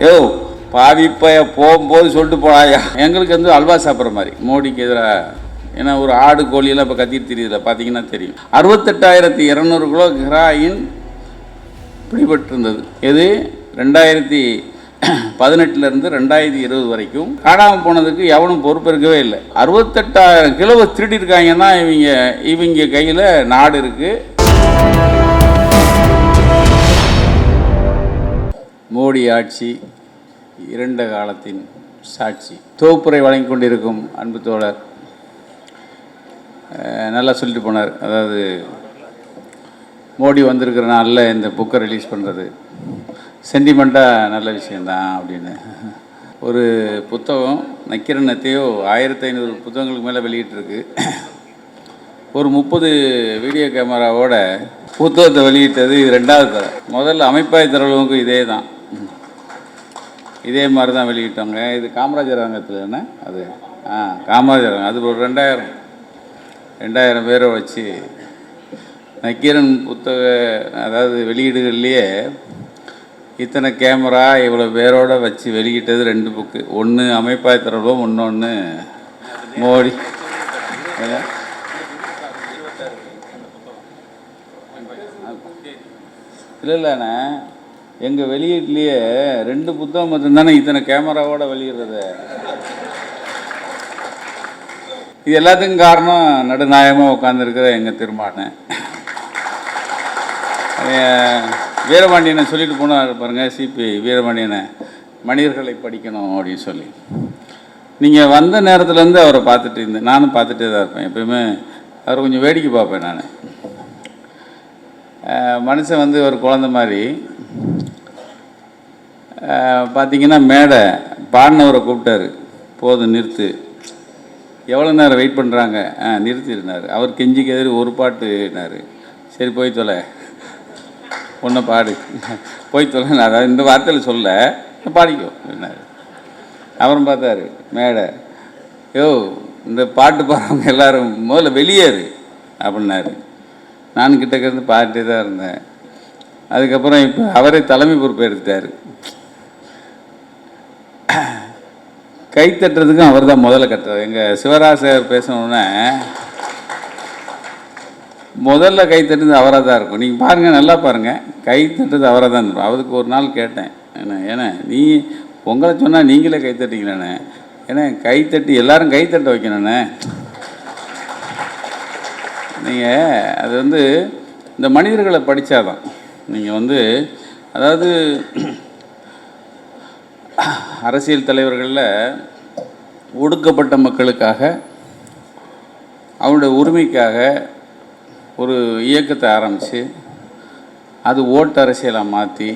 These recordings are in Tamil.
யோ பாவிப்பைய போகும்போது சொல்லிட்டு போனாயா? எங்களுக்கு வந்து அல்வா சாப்பிட்ற மாதிரி. மோடிக்கு எதிராக. ஏன்னா ஒரு ஆடு கோழியெல்லாம் இப்போ கத்தி தெரியுதுல பார்த்தீங்கன்னா தெரியும். அறுபத்தெட்டாயிரத்தி இரநூறு கிலோ ஹெராயின் பிடிபட்டிருந்தது. எது? ரெண்டாயிரத்தி பதினெட்டுலேருந்து ரெண்டாயிரத்தி இருபது வரைக்கும். காணாமல் போனதுக்கு எவனும் பொறுப்பேற்கவே இல்லை. அறுபத்தெட்டாயிரம் கிலோவை திருடிருக்காங்கன்னா இவங்க இவங்க கையில் நாடு இருக்குது மோடி ஆட்சி இரண்ட காலத்தின் சாட்சி. தொகுப்புரை வழங்கி கொண்டிருக்கும் அன்பு தோழர் நல்லா சொல்லிட்டு போனார். அதாவது மோடி வந்திருக்கிற நாளில் இந்த புக்கை ரிலீஸ் பண்ணுறது சென்டிமெண்ட்டாக நல்ல விஷயந்தான் அப்படின்னு. ஒரு புத்தகம் நக்கிரணத்தையோ ஆயிரத்தி ஐநூறு புத்தகங்களுக்கு மேலே வெளியிட்டிருக்கு. ஒரு முப்பது வீடியோ கேமராவோட புத்தகத்தை வெளியிட்டது இது ரெண்டாவது தரம் முதல்ல அமைப்பாய் தரவுக்கு இதே தான் இதே மாதிரி தான் வெளியிட்டோங்க. இது காமராஜர் அரங்கத்தில் என்ன அது? ஆ காமராஜர் அரங்கம் அது ஒரு ரெண்டாயிரம். ரெண்டாயிரம் பேரை வச்சு நக்கீரன் புத்தக அதாவது வெளியீடுகள்லேயே இத்தனை கேமரா இவ்வளோ பேரோடு வச்சு வெளியிட்டது ரெண்டு புக்கு. ஒன்று அமைப்பாய் தரவும் இன்னொன்று மோடி. இல்லை இல்லைண்ணே எங்கள் வெளியீட்லேயே ரெண்டு புத்தகம் மட்டும்தானே இத்தனை கேமராவோட வெளியிடுறது? இது எல்லாத்துக்கும் காரணம் நடுநாயகமாக உட்காந்துருக்கிற எங்கள் திருமானேன் வீரபாண்டியனை சொல்லிட்டு போனார் பாருங்கள் சிபி வீரபாண்டியனை. மனிதர்களை படிக்கணும் அப்படின்னு சொல்லி. நீங்கள் வந்த நேரத்துலேருந்து அவரை பார்த்துட்டு இருந்தேன் நானும் பார்த்துட்டே தான் இருப்பேன் எப்பயுமே அவரை கொஞ்சம் வேடிக்கை பார்ப்பேன் நான். மனுஷன் வந்து ஒரு குழந்த மாதிரி பார்த்தீங்கன்னா மேடை பாடினவரை கூப்பிட்டாரு. போதும் நிறுத்து. எவ்வளோ நேரம் வெயிட் பண்ணுறாங்க ஆ நிறுத்திருந்தார் அவர் கெஞ்சிக்கு எதிரி ஒரு பாட்டுனார். சரி போய் தொலை. ஒன்றை பாடு. போய் தொலை. நான் அதாவது இந்த வார்த்தையில் சொல்ல பாடிக்கோ என்னார் அப்புறம் பார்த்தாரு மேடை. யோ இந்த பாட்டு பாடுறவங்க எல்லோரும் முதல்ல வெளியேறு அப்படின்னாரு. நான் கிட்டக்க இருந்து பாடிட்டே தான் இருந்தேன். அதுக்கப்புறம் இப்போ அவரே தலைமை பொறுப்பு எடுத்துட்டார். கை தட்டுறதுக்கும் அவர் தான் முதல்ல கட்டுறாரு. எங்கள் சிவராசர் பேசணுன்னா முதல்ல கை தட்டுறது அவராக தான் இருக்கும். நீங்கள் பாருங்கள் நல்லா பாருங்கள் கை தட்டுறது அவராக தான் இருக்கும். அவருக்கு ஒரு நாள் கேட்டேன் என்ன ஏன்னா நீ உங்களை சொன்னால் நீங்களே கை தட்டிங்களேண்ணே ஏன்னா கை தட்டி எல்லாரும் கை தட்ட வைக்கணுண்ணே நீங்கள் அது வந்து இந்த மனிதர்களை படித்தாதான் நீங்கள் வந்து அதாவது அரசியல் தலைவர்களில் ஒடுக்கப்பட்ட மக்களுக்காக அவருடைய உரிமைக்காக ஒரு இயக்கத்தை ஆரம்பித்து அது ஓட்டு அரசியலாக மாற்றி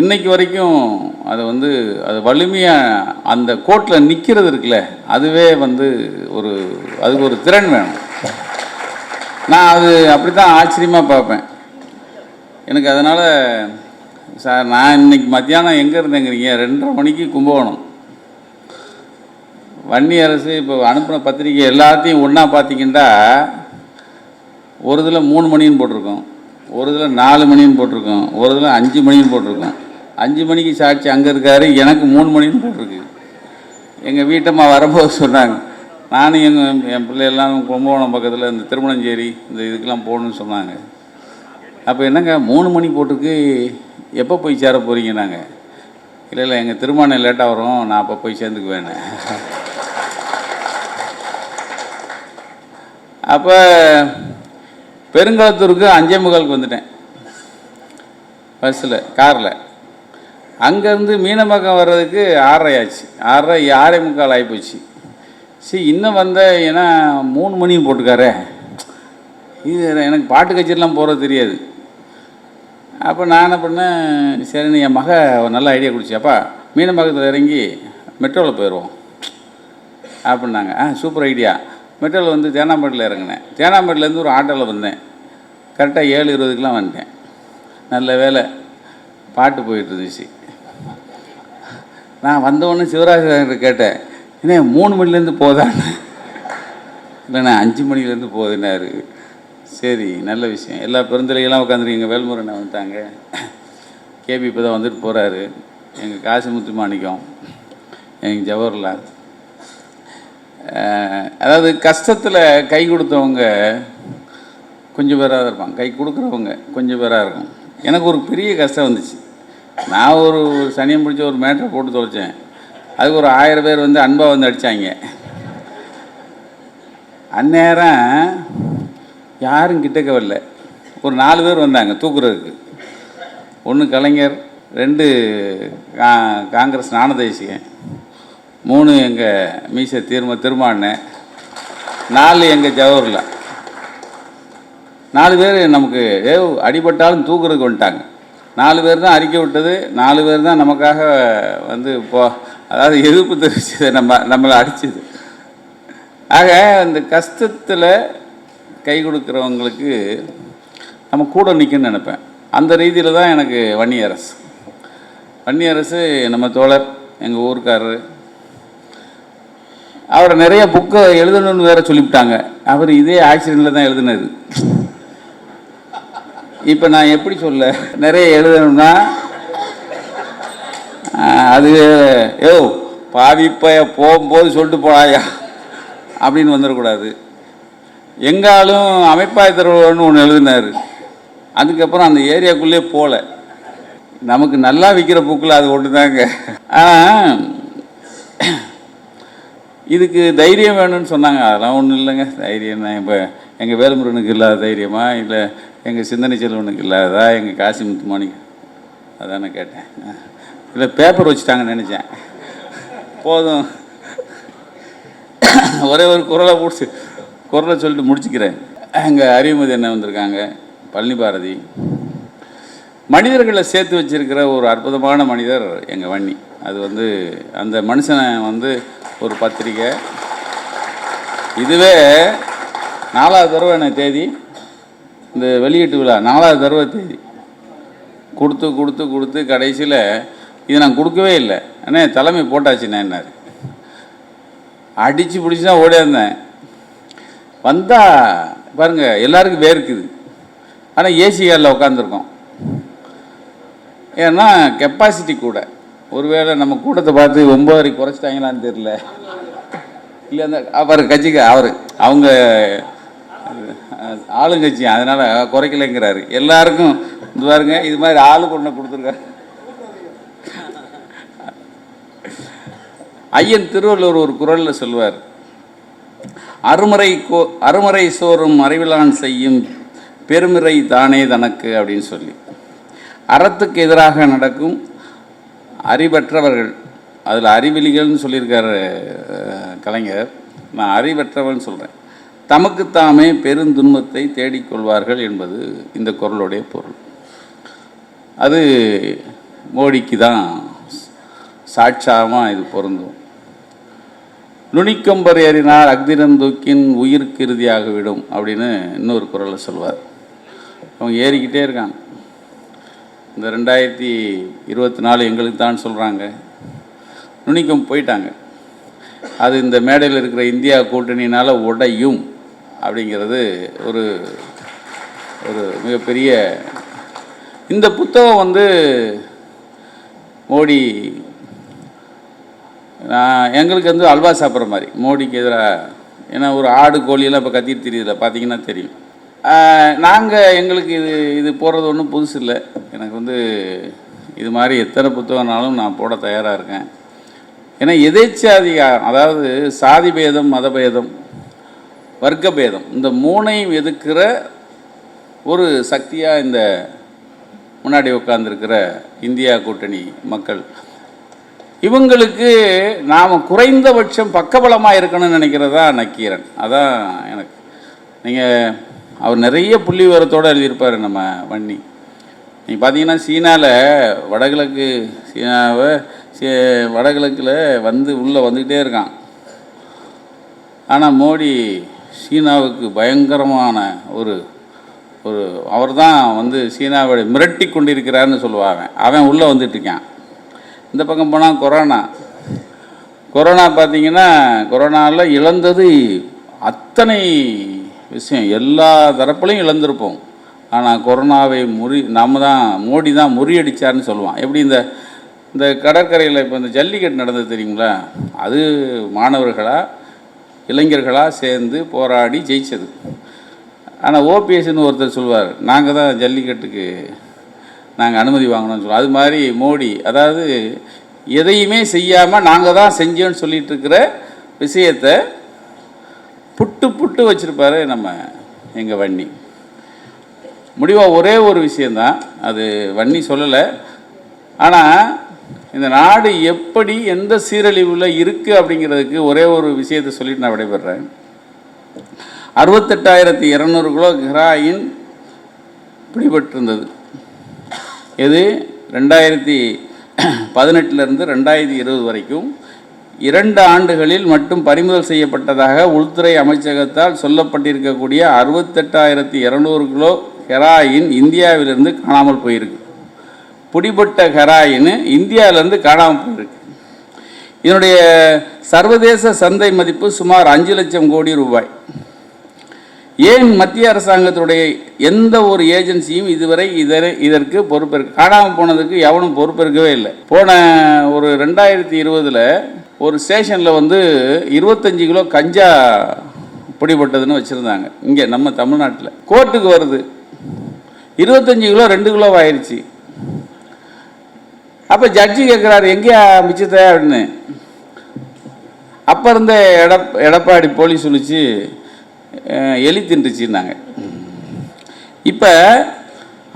இன்னைக்கு வரைக்கும் அது வந்து அது வலிமையாக அந்த கோட்டில் நிற்கிறது இருக்குல்ல அதுவே வந்து ஒரு அதுக்கு ஒரு திறன் வேணும். நான் அது அப்படி தான் ஆச்சரியமாக பார்ப்பேன். எனக்கு அதனால் சார் நான் இன்னைக்கு மத்தியானம் எங்கே இருந்தேங்கிறீங்க? ரெண்டரை மணிக்கு கும்பகோணம். வன்னி அரசு இப்போ அனுப்பின பத்திரிக்கை எல்லாத்தையும் ஒன்றா பார்த்தீங்கன்னா ஒரு இதில் மூணு மணின்னு போட்டிருக்கோம். ஒரு இதில் நாலு மணின்னு போட்டிருக்கோம். ஒரு இதில் அஞ்சு மணின்னு போட்டிருக்கோம். அஞ்சு மணிக்கு சாட்சி அங்கே இருக்காரு எனக்கு மூணு மணின்னு போட்டிருக்கு. எங்கள் வீட்டம்மா வரும்போது சொன்னாங்க நானும் எங்கள் என் பிள்ளையெல்லாம் கும்பகோணம் பக்கத்தில் இந்த திருமணஞ்சேரி இந்த இதுக்கெல்லாம் போகணுன்னு சொன்னாங்க. அப்போ என்னங்க மூணு மணி போட்டிருக்கு எப்போ போய் சேர போகிறீங்க நாங்கள் இல்லை இல்லை எங்கள் திருமணம் லேட்டாக வரும். நான் அப்போ போய் சேர்ந்துக்குவேன். அப்போ பெருங்காலத்தூருக்கு அஞ்சே முகாலுக்கு வந்துட்டேன். பஸ்ஸில் காரில். அங்கேருந்து மீனம்பாக்கம் வர்றதுக்கு ஆறரை ஆச்சு. ஆறரை ஆறே முக்கால் ஆகிப்போச்சு சரி இன்னும் வந்த ஏன்னா மூணு மணியும் போட்டுக்காரே. இது எனக்கு பாட்டு கச்சேரிலாம் போகிறது தெரியாது. அப்போ நான் என்ன பண்ணேன் சரின்னு என் மக ஒரு நல்ல ஐடியா கொடுச்சியாப்பா மீனம்பாக்கத்தில் இறங்கி மெட்ரோவில் போயிடுவோம் அப்படின்னாங்க. ஆ சூப்பர் ஐடியா மெட்ரோவில் வந்து தேனாம்பேட்டில் இறங்கினேன். தேனாம்பேட்டிலேருந்து ஒரு ஆட்டோவில் வந்தேன். கரெக்டாக ஏழு இருபதுக்கெலாம் வந்துட்டேன். நல்ல வேலை. பாட்டு போயிட்டு இருந்துச்சு. நான் வந்தவொடனே சிவராஜ் கேட்டேன் என்ன மூணு மணிலேருந்து போதான்னு? இல்லைண்ணா அஞ்சு மணிலேருந்து போகுதுன்னாரு சரி நல்ல விஷயம். எல்லா பெருந்தலைகள்லாம் உட்காந்துருக்கீங்க வேல்முருகனை வந்துட்டாங்க? கேபி இப்போ தான் வந்துட்டு போகிறாரு எங்கள் காசிமுத்து மாணிக்கம் எங்கள் ஜவஹர்லால். அதாவது கஷ்டத்தில் கை கொடுத்தவங்க கொஞ்சம் பேராக தான் இருப்பாங்க. கை கொடுக்குறவங்க கொஞ்சம் பேராக இருக்கும். எனக்கு ஒரு பெரிய கஷ்டம் வந்துச்சு. நான் ஒரு ஒரு சனியம் பிடிச்ச ஒரு மேட்டரை போட்டு தொலைச்சேன். அதுக்கு ஒரு ஆயிரம் பேர் வந்து அன்பாக வந்து அடித்தாங்க அந்நேரம் யாரும் கிட்டக்க வரல ஒரு நாலு பேர் வந்தாங்க தூக்குறதுக்கு. ஒன்று கலைஞர் ரெண்டு கா காங்கிரஸ் ஞானதேசிகன் மூணு எங்கள் மீச திரும்ப திருமாண்ணன் நாலு எங்கள் ஜவஹர்லால். நாலு பேர் நமக்கு ஏ அடிபட்டாலும் தூக்குறதுக்கு வந்துட்டாங்க. நாலு பேர் தான் அறிக்கை விட்டது நாலு பேர் தான் நமக்காக வந்து இப்போ அதாவது எதிர்ப்பு தெரிவிச்சது நம்ம நம்மளை அடிச்சது. ஆக அந்த கஷ்டத்தில் கை கொடுக்குறவங்களுக்கு நம்ம கூட நிற்கணும்னு நினைப்பேன். அந்த ரீதியில் தான் எனக்கு வன்னியரசு. வன்னியரசு நம்ம தோழர் எங்கள் ஊருக்காரர். அவரை நிறைய புக்கை எழுதணும்னு வேற சொல்லிவிட்டாங்க. அவர் இதே ஆக்சிடெண்ட்டில் தான் எழுதுனது இப்போ நான் எப்படி சொல்ல? நிறைய எழுதணும்னா அது யோ பாவிப்பைய போகும்போது சொல்லிட்டு போடாயா அப்படின்னு வந்துடக்கூடாது. எங்காலும் அமைப்பாய் தருவன்னு ஒன்று எழுதினார். அதுக்கப்புறம் அந்த ஏரியாக்குள்ளே போகல நமக்கு நல்லா விற்கிற புக்கில் அது ஒன்று தாங்க ஆனால் இதுக்கு தைரியம் வேணும்னு சொன்னாங்க. அதெல்லாம் ஒன்றும் இல்லைங்க. தைரியம் தான். இப்போ எங்கள் வேலுமுருகனுக்கு இல்லாத தைரியமா? இல்லை எங்கள் சிந்தனை செல்வனுக்கு இல்லாததா? எங்கள் காசி முத்துமாணிக்கு? அதானே கேட்டேன். இல்லை பேப்பர் வச்சுட்டாங்கன்னு நினச்சேன். போதும். ஒரே ஒரு குரலை பிடிச்சி. குரலை சொல்லிட்டு முடிச்சுக்கிறேன். எங்கள் அறிவுமதி என்ன வந்திருக்காங்க? பழனி பாரதி. மனிதர்களை சேர்த்து வச்சிருக்கிற ஒரு அற்புதமான மனிதர் எங்கள் வன்னி. அது வந்து அந்த மனுஷனை வந்து ஒரு பத்திரிக்கை. இதுவே நாலாவது தடவை என்ன தேதி. இந்த வெளியீட்டு விழா நாலாவது தடவை தேதி. கொடுத்து கொடுத்து கொடுத்து கடைசியில் இது நான் கொடுக்கவே இல்லை. அண்ணே தலைமை போட்டாச்சுண்ணே என்னார். அடித்து பிடிச்சி தான் ஓடியாந்தேன். வந்தால் பாருங்கள் எல்லாருக்கும் வேர்க்குது. ஆனால் ஏசி காரில் உட்காந்துருக்கோம் ஏன்னா கெப்பாசிட்டி கூட. ஒருவேளை நம்ம கூட்டத்தை பார்த்து ஒம்பதரை குறைச்சிட்டாங்களான்னு தெரில இல்லை அந்த அவர் கட்சிக்கு அவர் அவங்க ஆளுங்கட்சி அதனால் குறைக்கலைங்கிறாரு. எல்லாருக்கும் இது பாருங்க இது மாதிரி ஆளு கொண்டு கொடுத்துருக்காரு. ஐயன் திருவள்ளுவர் ஒரு குரலில் சொல்வார் அருமறை கோ அருமறை சோறும் அறிவிலான் செய்யும் பெருமிறை தானே தனக்கு அப்படின்னு சொல்லி. அறத்துக்கு எதிராக நடக்கும் அறிவற்றவர்கள் அதில் அறிவிலிகள்னு சொல்லியிருக்கார் கலைஞர். நான் அறிவற்றவன் சொல்கிறேன் தமக்குத்தாமே பெருந்துன்பத்தை தேடிக்கொள்வார்கள் என்பது இந்த குரலுடைய பொருள். அது மோடிக்கு தான் சாட்சாமாக இது பொருந்தும். நுனிக்கம்பர் ஏறினார் அக்திரந்தூக்கின் உயிருக்கு இறுதியாக விடும் அப்படின்னு இன்னொரு குரலை சொல்வார். அவங்க ஏறிக்கிட்டே இருக்காங்க. இந்த ரெண்டாயிரத்தி இருபத்தி நாலு எங்களுக்கு தான் சொல்கிறாங்க நுனிக்கம் போயிட்டாங்க. அது இந்த மேடையில் இருக்கிற இந்தியா கூட்டணியினால் உடையும் அப்படிங்கிறது ஒரு ஒரு மிகப்பெரிய இந்த புத்தகம் வந்து மோடி நான் எங்களுக்கு வந்து அல்வா சாப்பிட்ற மாதிரி மோடிக்கு எதிராக. ஏன்னா ஒரு ஆடு கோழியெல்லாம் இப்போ கத்திட்டு தெரியுதுல பார்த்தீங்கன்னா தெரியும். நாங்கள் எங்களுக்கு இது இது போடுறது ஒன்றும் புதுசு இல்லை. எனக்கு வந்து இது மாதிரி எத்தனை புத்தகம்னாலும் நான் போட தயாராக இருக்கேன். ஏன்னா எதேச்சாதிகாரம் அதாவது சாதி பேதம் மதபேதம் வர்க்க பேதம் இந்த மூணையும் எதுக்கிற ஒரு சக்தியாக இந்த முன்னாடி உட்காந்துருக்கிற இந்தியா கூட்டணி மக்கள். இவங்களுக்கு நாம் குறைந்தபட்சம் பக்கபலமாக இருக்கணும்னு நினைக்கிறது தான் நக்கீரன். அதான் எனக்கு. நீங்கள் அவர் நிறைய புள்ளி விவரத்தோடு எழுதியிருப்பார் நம்ம வன்னி. நீங்கள் பார்த்தீங்கன்னா சீனாவில் வடகிழக்கு சீனாவை சீ வடகிழக்கில் வந்து உள்ளே வந்துக்கிட்டே இருக்கான். ஆனால் மோடி சீனாவுக்கு பயங்கரமான ஒரு ஒரு அவர் தான் வந்து சீனாவை மிரட்டி கொண்டிருக்கிறார்னு சொல்லுவாங்க. அவன் உள்ளே வந்துட்டு இருக்கான். இந்த பக்கம் போனால் கொரோனா. கொரோனா பார்த்தீங்கன்னா கொரோனாவில் இழந்தது அத்தனை விஷயம். எல்லா தரப்புலையும் இழந்திருப்போம். ஆனால் கொரோனாவை முறி நம்ம தான் மோடி தான் முறியடித்தார்னு சொல்லுவான். எப்படி இந்த இந்த கடற்கரையில் இப்போ இந்த ஜல்லிக்கட்டு நடந்தது தெரியுங்களா? அது மாணவர்களாக இளைஞர்களாக சேர்ந்து போராடி ஜெயித்தது ஆனால் ஓபிஎஸ்ன்னு ஒருத்தர் சொல்லுவார் நாங்கள் தான் ஜல்லிக்கட்டுக்கு நாங்கள் அனுமதி வாங்கணும்னு சொல்லுவோம் அது மாதிரி மோடி அதாவது எதையுமே செய்யாமல் நாங்கள் தான் செஞ்சோன்னு சொல்லிட்டு இருக்கிற விஷயத்தை புட்டு புட்டு வச்சுருப்பாரு நம்ம எங்கள் வன்னி. முடிவாக ஒரே ஒரு விஷயந்தான் அது வன்னி சொல்லலை. ஆனால் இந்த நாடு எப்படி எந்த சீரழிவில் இருக்குது அப்படிங்கிறதுக்கு ஒரே ஒரு விஷயத்தை சொல்லிட்டு நான் விடைபெறேன் அறுபத்தெட்டாயிரத்தி இரநூறு கிலோ ஹெராயின் பிடிபட்டிருந்தது. இது ரெண்டாயிரத்தி பதினெட்டுலேருந்து ரெண்டாயிரத்தி இருபது வரைக்கும். இரண்டு ஆண்டுகளில் மட்டும் பறிமுதல் செய்யப்பட்டதாக உள்துறை அமைச்சகத்தால் சொல்லப்பட்டிருக்கக்கூடிய அறுபத்தெட்டாயிரத்தி இரநூறு கிலோ ஹெராயின் இந்தியாவிலிருந்து காணாமல் போயிருக்கு. பிடிபட்ட ஹெராயின் இந்தியாவிலேருந்து காணாமல் போயிருக்கு. இதனுடைய சர்வதேச சந்தை மதிப்பு சுமார் அஞ்சு லட்சம் கோடி ரூபாய். ஏன் மத்திய அரசாங்கத்துடைய எந்த ஒரு ஏஜென்சியும் இதுவரை இதரை இதற்கு பொறுப்பேற்க காணாமல் போனதுக்கு எவனும் பொறுப்பேற்கவே இல்லை. போன ஒரு ரெண்டாயிரத்தி இருபதில் ஒரு ஸ்டேஷனில் வந்து இருபத்தஞ்சி கிலோ கஞ்சா பிடிபட்டதுன்னு வச்சுருந்தாங்க. இங்கே நம்ம தமிழ்நாட்டில். கோர்ட்டுக்கு வருது. இருபத்தஞ்சி கிலோ ரெண்டு கிலோ ஆயிடுச்சு அப்போ ஜட்ஜி கேட்குறாரு எங்கேயா மிச்சத்தை? அப்படின்னு. அப்போ இருந்த எடப் எடப்பாடி போலீஸ் சொல்லிச்சு எலி தின்றுச்சுன்னாங்க. இப்போ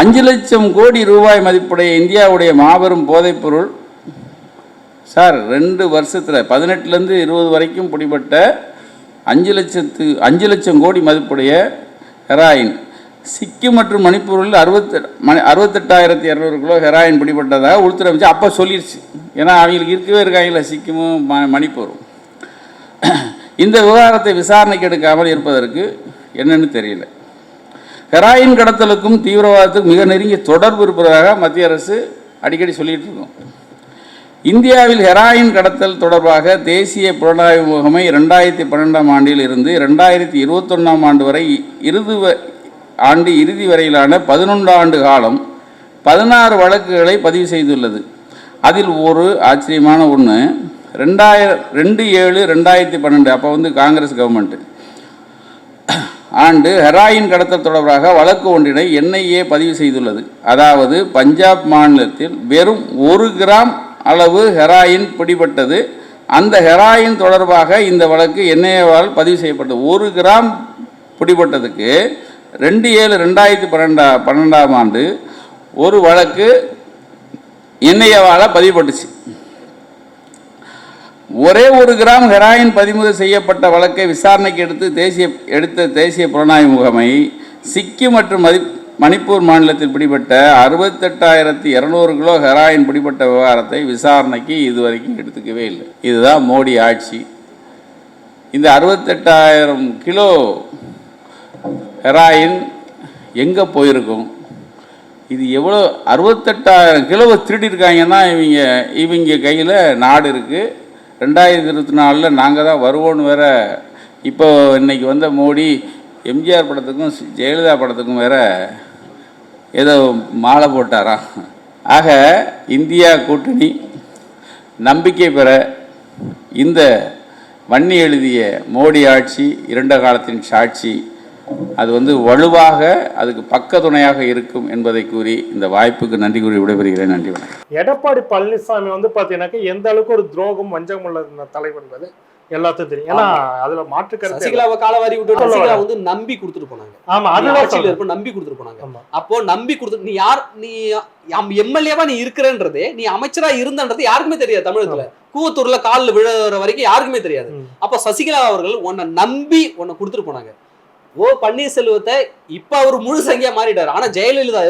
அஞ்சு லட்சம் கோடி ரூபாய் மதிப்புடைய இந்தியாவுடைய மாபெரும் போதைப்பொருள் சார் ரெண்டு வருஷத்தில் பதினெட்டுலேருந்து இருபது வரைக்கும் பிடிபட்ட அஞ்சு லட்சத்து அஞ்சு லட்சம் கோடி மதிப்புடைய ஹெராயின். சிக்கிம் மற்றும் மணிப்பூரில் அறுபத்தி மணி அறுபத்தெட்டாயிரத்தி இரநூறு கிலோ ஹெராயின் பிடிபட்டதாக உள்துறை அமைச்சு அப்போ சொல்லிடுச்சு ஏன்னா அவங்களுக்கு இருக்கவே இருக்காங்களே சிக்கிமும் ம மணிப்பூரும் இந்த விவகாரத்தை விசாரணைக்கு எடுக்காமல் இருப்பதற்கு என்னன்னு தெரியல. ஹெராயின் கடத்தலுக்கும் தீவிரவாதத்துக்கும் மிக நெருங்கிய தொடர்பு இருப்பதாக மத்திய அரசு அடிக்கடி சொல்லிட்டு இருக்கோம். இந்தியாவில் ஹெராயின் கடத்தல் தொடர்பாக தேசிய புலனாய்வு முகமை ரெண்டாயிரத்தி பன்னெண்டாம் ஆண்டில் இருந்து ரெண்டாயிரத்தி இருபத்தொன்னாம் ஆண்டு வரை இறுதி வ- ஆண்டு இறுதி வரையிலான பதினொன்று ஆண்டு காலம் பதினாறு வழக்குகளை பதிவு செய்துள்ளது. அதில் ஒரு ஆச்சரியமான ஒன்று ரெண்டாயிரம் ரெண்டு ஏழு ரெண்டாயிரத்தி பன்னெண்டு அப்போ வந்து காங்கிரஸ் கவர்மெண்ட்டு ஆண்டு ஹெராயின் கடத்தல் தொடர்பாக வழக்கு ஒன்றினை என்ஐஏ பதிவு செய்துள்ளது. அதாவது பஞ்சாப் மாநிலத்தில் வெறும் ஒரு கிராம் அளவு ஹெராயின் பிடிபட்டது. அந்த ஹெராயின் தொடர்பாக இந்த வழக்கு என்ஐஏவால் பதிவு செய்யப்பட்டது. ஒரு கிராம் பிடிபட்டதுக்கு ரெண்டு ஏழு ரெண்டாயிரத்தி பன்னெண்டா பன்னெண்டாம் ஆண்டு ஒரு வழக்கு என்ஐஏவால் பதிவுபட்டுச்சு ஒரே ஒரு கிராம் ஹெராயின் பறிமுதல் செய்யப்பட்ட வழக்கை விசாரணைக்கு எடுத்து தேசிய எடுத்த தேசிய புலனாய்வு முகமை சிக்கிம் மற்றும் மதி மணிப்பூர் மாநிலத்தில் பிடிபட்ட அறுபத்தெட்டாயிரத்தி இரநூறு கிலோ ஹெராயின் பிடிபட்ட விவகாரத்தை விசாரணைக்கு இதுவரைக்கும் எடுத்துக்கவே இல்லை. இதுதான் மோடி ஆட்சி. இந்த அறுபத்தெட்டாயிரம் கிலோ ஹெராயின் எங்கே போயிருக்கும்? இது எவ்வளோ அறுபத்தெட்டாயிரம் கிலோவை திருடிருக்காங்கன்னா இவங்க இவங்க கையில் நாடு இருக்குது ரெண்டாயிரத்தி இருபத்தி நாலில் நாங்கள் தான் வருவோன்னு வேற இப்போ இன்னைக்கு வந்த மோடி எம்ஜிஆர் படத்துக்கும் ஜெயலலிதா படத்துக்கும் வேற ஏதோ மாலை போட்டாரா? ஆக இந்தியா கூட்டணி நம்பிக்கை பெற இந்த வன்னி எழுதிய மோடி ஆட்சி இரண்ட காலத்தின் சாட்சி அது வந்து வலுவாக அதுக்கு பக்க துணையாக இருக்கும் என்பதை கூறி இந்த வாய்ப்புக்கு நன்றி கூறி விடைபெறுகிறேன் நன்றி வணக்கம் எடப்பாடி பழனிசாமி வந்து பாத்தீங்கன்னாக்க எந்த அளவுக்கு ஒரு துரோகம் வஞ்சகம் உள்ள தலைவர் என்பது எல்லாத்துக்கும் தெரியும் ஏன்னா அதுல மாற்று கருத்து. சசிகலாவை காலவாரி விட்டு சசிகலா. வந்து நம்பி கொடுத்துட்டு போனாங்க ஆமா ஆட்சியில. இருப்ப நம்பி கொடுத்துட்டு போனாங்க. அப்போ நம்பி கொடுத்து நீ யார் நீ எம்எல்ஏவா நீ இருக்கிறன்றதே நீ அமைச்சரா இருந்தன்றது யாருக்குமே தெரியாது தமிழகத்துல கூவத்தூர்ல காலில் விழுற வரைக்கும் யாருக்குமே தெரியாது. அப்ப சசிகலா அவர்கள் உன்னை நம்பி உன்னை கொடுத்துட்டு போனாங்க ஓ பன்னீர்செல்வத்தை இப்ப அவர் முழு சங்கியா மாறிட்டார். ஆனா ஜெயலலிதா